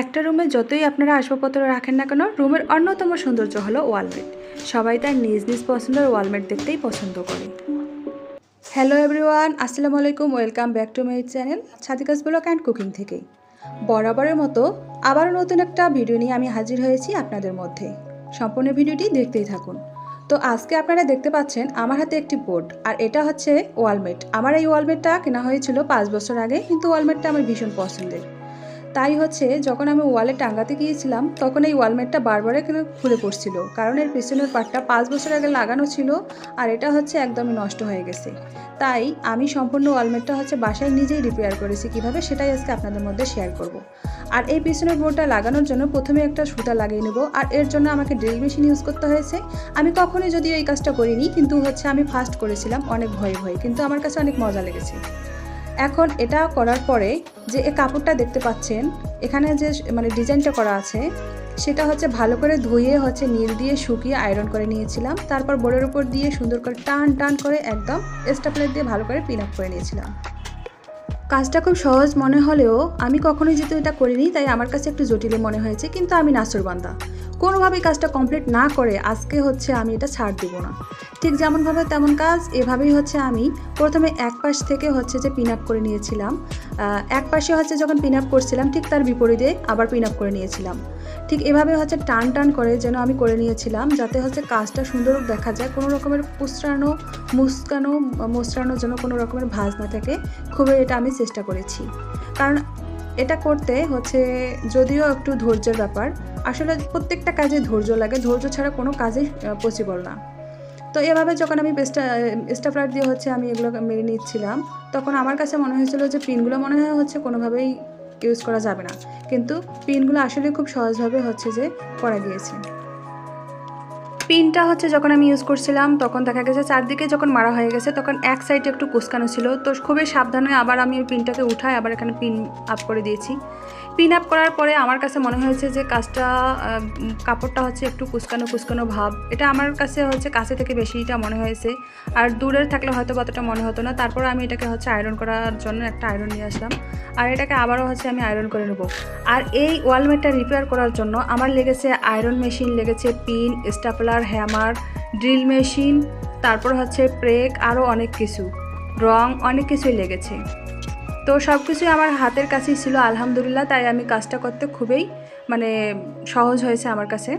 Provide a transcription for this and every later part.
একটা রুমে যতই আপনারা আসবাবপত্র রাখেন না কেন, রুমের অন্যতম সৌন্দর্য হলো ওয়ালমেট। সবাই তার নিজ নিজ পছন্দের ওয়ালমেট দেখতেই পছন্দ করে। হ্যালো এভরিওয়ান আসসালামু আলাইকুম welcome back to my channel ছাতিকাস blog and cooking থেকেই বরাবরের মতো আবারও নতুন একটা ভিডিও নিয়ে আমি হাজির হয়েছি আপনাদের মধ্যে। সম্পূর্ণ ভিডিওটি দেখতেই থাকুন। তো আজকে আপনারা দেখতে পাচ্ছেন আমার হাতে একটি বোর্ড, আর এটা হচ্ছে ওয়ালমেট। আমার এই ওয়ালমেটটা কেনা হয়েছিল পাঁচ বছর আগে, কিন্তু ওয়ালমেটটা আমার ভীষণ পছন্দের। তাই হচ্ছে যখন আমি ওয়ালে টাঙ্গাতে গিয়েছিলাম, তখন এই ওয়ালমেটটা বারবার এখানে খুলে পড়ছিল। কারণ এর পিছনের পাটটা পাঁচ বছর আগে লাগানো ছিল আর এটা হচ্ছে একদমই নষ্ট হয়ে গেছে। তাই আমি সম্পূর্ণ ওয়ালমেটটা হচ্ছে বাসায় নিজেই রিপেয়ার করেছি কীভাবে সেটাই আজকে আপনাদের মধ্যে শেয়ার করব। আর এই পিছনের বোর্ডটা লাগানোর জন্য প্রথমে একটা সুতা লাগিয়ে নেব আর এর জন্য আমাকে ড্রিল মেশিন ইউজ করতে হয়েছে। আমি কখনোই যদিও এই কাজটা করিনি, কিন্তু হচ্ছে আমি ফার্স্ট করেছিলাম অনেক ভয়ে ভয়ে, কিন্তু আমার কাছে অনেক মজা লেগেছে। এখন এটা করার পরে যে এই কাপড়টা দেখতে পাচ্ছেন, এখানে যে মানে ডিজাইনটা করা আছে, সেটা হচ্ছে ভালো করে ধুয়ে হচ্ছে নীল দিয়ে শুকিয়ে আয়রন করে নিয়েছিলাম। তারপর বোর্ডের উপর দিয়ে সুন্দর করে টান টান করে একদম স্টাপলার দিয়ে ভালো করে পিন আপ করে নিয়েছিলাম। কাজটা খুব সহজ মনে হলেও আমি কখনোই যেহেতু এটা করিনি, তাই আমার কাছে একটু জটিল মনে হয়েছে, কিন্তু আমি নাসরবান্দা কোনোভাবেই কাজটা কমপ্লিট না করে আজকে হচ্ছে আমি এটা ছাড় দেব না। ঠিক যেমনভাবে তেমন কাজ, এভাবেই হচ্ছে আমি প্রথমে এক পাশ থেকে হচ্ছে যে পিন আপ করে নিয়েছিলাম। এক পাশে হচ্ছে যখন পিন আপ করছিলাম, ঠিক তার বিপরীতে আবার পিন আপ করে নিয়েছিলাম। ঠিক এভাবে হচ্ছে টান টান করে যেন আমি করে নিয়েছিলাম, যাতে হচ্ছে কাজটা সুন্দর দেখা যায়, কোনো রকমের পুসরানো মুসকানো মোসরানো যেন কোনো রকমের ভাঁজ না থাকে। খুবই এটা আমি চেষ্টা করেছি। কারণ এটা করতে হচ্ছে যদিও একটু ধৈর্যের ব্যাপার, আসলে প্রত্যেকটা কাজে ধৈর্য লাগে। ধৈর্য ছাড়া কোনো কাজই পসিবল না। তো এভাবে যখন আমি স্টাফলার দিয়ে হচ্ছে আমি এগুলো মেরে নিচ্ছিলাম, তখন আমার কাছে মনে হয়েছিল যে পিনগুলো মনে হয় হচ্ছে কোনোভাবেই ইউজ করা যাবে না। কিন্তু পিনগুলো আসলে খুব সহজভাবে হচ্ছে যে করা গিয়েছে। পিনটা হচ্ছে যখন আমি ইউজ করছিলাম, তখন দেখা গেছে চারদিকে যখন মারা হয়ে গেছে, তখন এক সাইডে একটু কুচকানো ছিল। তো খুবই সাবধানে আবার আমি ওই পিনটাকে উঠাই, আবার এখানে পিন আপ করে দিয়েছি। পিন আপ করার পরে আমার কাছে মনে হয়েছে যে কাজটা কাপড়টা হচ্ছে একটু কুচকানো কুচকানো ভাব। এটা আমার কাছে হচ্ছে কাছে থেকে বেশিটা মনে হয়েছে। আর দূরের থাকলে হয়তো অতটা মনে হতো না। তারপর আমি এটাকে হচ্ছে আয়রন করার জন্য একটা আয়রন নিয়ে আসলাম। আর এটাকে আবারও হচ্ছে আমি আয়রন করে নেব। আর এই ওয়ালমেটটা রিপেয়ার করার জন্য আমার লেগেছে আয়রন মেশিন লেগেছে pin stapler hammer, drill machine, তারপর হচ্ছে প্রেক আরও অনেক কিছু। রং, অনেক কিছুই লেগেছে। তো সব কিছুই আমার হাতের কাছেই ছিল, আলহামদুলিল্লাহ, তাই আমি কাজটা করতে খুবই মানে সহজ হয়েছে আমার কাছে।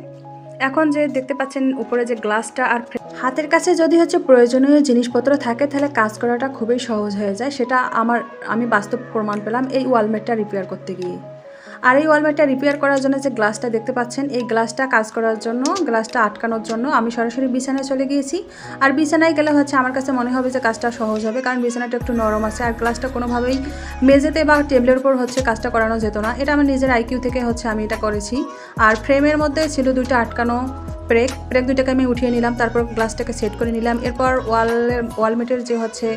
এখন যে দেখতে পাচ্ছেন উপরে যে গ্লাসটা আর হাতের কাছে যদি হচ্ছে প্রয়োজনীয় জিনিসপত্র থাকে, তাহলে কাজ করাটা খুবই সহজ হয়ে যায়। সেটা আমার, আমি বাস্তব প্রমাণ পেলাম এই ওয়ালমেটটা রিপেয়ার করতে গিয়ে। আর এই ওয়ালমেটটা রিপেয়ার করার জন্য যে গ্লাসটা দেখতে পাচ্ছেন, এই গ্লাসটা কাজ করার জন্য গ্লাসটা আটকানোর জন্য আমি সরাসরি বিছানায় চলে গিয়েছি। আর বিছানায় গেলে হচ্ছে আমার কাছে মনে হবে যে কাজটা সহজ হবে, কারণ বিছানাটা একটু নরম আছে আর গ্লাসটা কোনোভাবেই মেঝেতে বা টেবিলের উপর হচ্ছে কাজটা করানো যেত না। এটা আমার নিজের আইকিউ থেকে হচ্ছে আমি এটা করেছি। আর ফ্রেমের মধ্যে ছিল দুইটা আটকানো ব্রেক ব্রেক দুইটাকে আমি উঠিয়ে নিলাম, তারপর গ্লাসটাকে সেট করে নিলাম। এরপর ওয়ালের ওয়ালমেটের যে হচ্ছে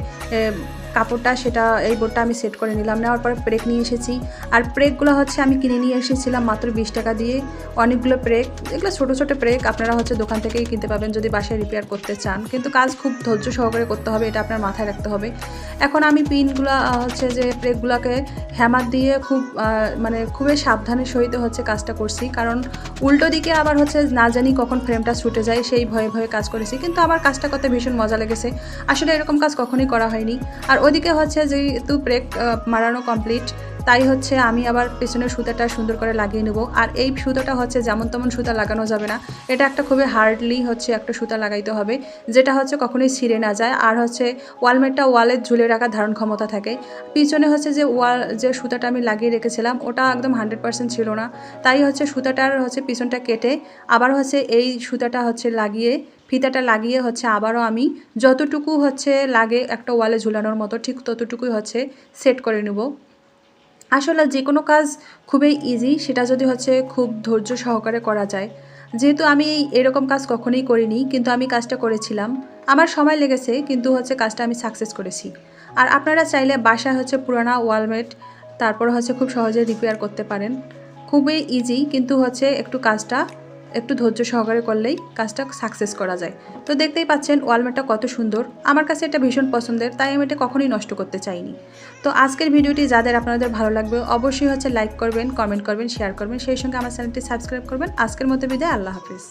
কাপড়টা সেটা এই বোর্ডটা আমি সেট করে নিলাম। নেওয়ার পরে ব্রেক নিয়ে এসেছি। আর ব্রেকগুলো হচ্ছে আমি কিনে নিয়ে এসেছিলাম মাত্র বিশ টাকা দিয়ে। অনেকগুলো ব্রেক এগুলো ছোটো ছোটো ব্রেক আপনারা হচ্ছে দোকান থেকেই কিনতে পাবেন যদি বাসায় রিপেয়ার করতে চান। কিন্তু কাজ খুব ধৈর্য সহকারে করতে হবে, এটা আপনার মাথায় রাখতে হবে। এখন আমি পিনগুলো হচ্ছে যে ব্রেকগুলোকে হ্যামার দিয়ে খুব মানে খুবই সাবধানের সহিত হচ্ছে কাজটা করছি। কারণ উল্টো দিকে আবার হচ্ছে না জানি কখন ফ্রেমটা ছুটে যায়, সেই ভয়ে ভয়ে কাজ করেছি। কিন্তু আমার কাজটা করতে ভীষণ মজা লেগেছে। আসলে এরকম কাজ কখনোই করা হয়নি। আর ওদিকে হচ্ছে যেহেতু ব্রেক মারানো কমপ্লিট তাই হচ্ছে আমি আবার পেছনের সুতাটা সুন্দর করে লাগিয়ে নেব। আর এই সুতাটা হচ্ছে যেমন তেমন সুতা লাগানো যাবে না। এটা একটা খুবই হার্ডলি হচ্ছে একটা সুতা লাগাইতে হবে, যেটা হচ্ছে কখনোই ছিঁড়ে না যায়। আর হচ্ছে ওয়ালমেটটা ওয়ালে ঝুলে রাখার ধারণ ক্ষমতা থাকে। পিছনে হচ্ছে যে ওয়াল, যে সুতাটা আমি লাগিয়ে রেখেছিলাম, ওটা একদম হান্ড্রেড পার্সেন্ট ছিল না। তাই হচ্ছে সুতাটার হচ্ছে পিছনটা কেটে আবার হচ্ছে এই সুতাটা হচ্ছে লাগিয়ে, ফিতাটা লাগিয়ে হচ্ছে আবারও আমি যতটুকু হচ্ছে লাগে একটা ওয়ালে ঝুলানোর মতো, ঠিক ততটুকুই হচ্ছে সেট করে নেব। আসলে যে কোনো কাজ খুবই ইজি সেটা যদি হচ্ছে খুব ধৈর্য সহকারে করা যায়। যেহেতু আমি এরকম কাজ কখনোই করিনি, কিন্তু আমি কাজটা করেছিলাম। আমার সময় লেগেছে, কিন্তু হচ্ছে কাজটা আমি সাকসেস করেছি। আর আপনারা চাইলে বাসায় হচ্ছে পুরানা ওয়ালমেট তারপর হচ্ছে খুব সহজে রিপেয়ার করতে পারেন। খুবই ইজি কিন্তু হচ্ছে একটু কাজটা একটু ধৈর্য সহকারে করলেই কাজটা সাকসেস করা যায়। তো দেখতেই পাচ্ছেন ওয়ালমেটটা কত সুন্দর। আমার কাছে এটা ভীষণ পছন্দের, তাই আমি এটা কখনোই নষ্ট করতে চাইনি। তো আজকের ভিডিওটি যাদের আপনাদের ভালো লাগবে, অবশ্যই হচ্ছে লাইক করবেন কমেন্ট করবেন শেয়ার করবেন, সেই সঙ্গে আমার চ্যানেলটি সাবস্ক্রাইব করবেন। আজকের মতো বিদায়, আল্লাহ হাফিজ।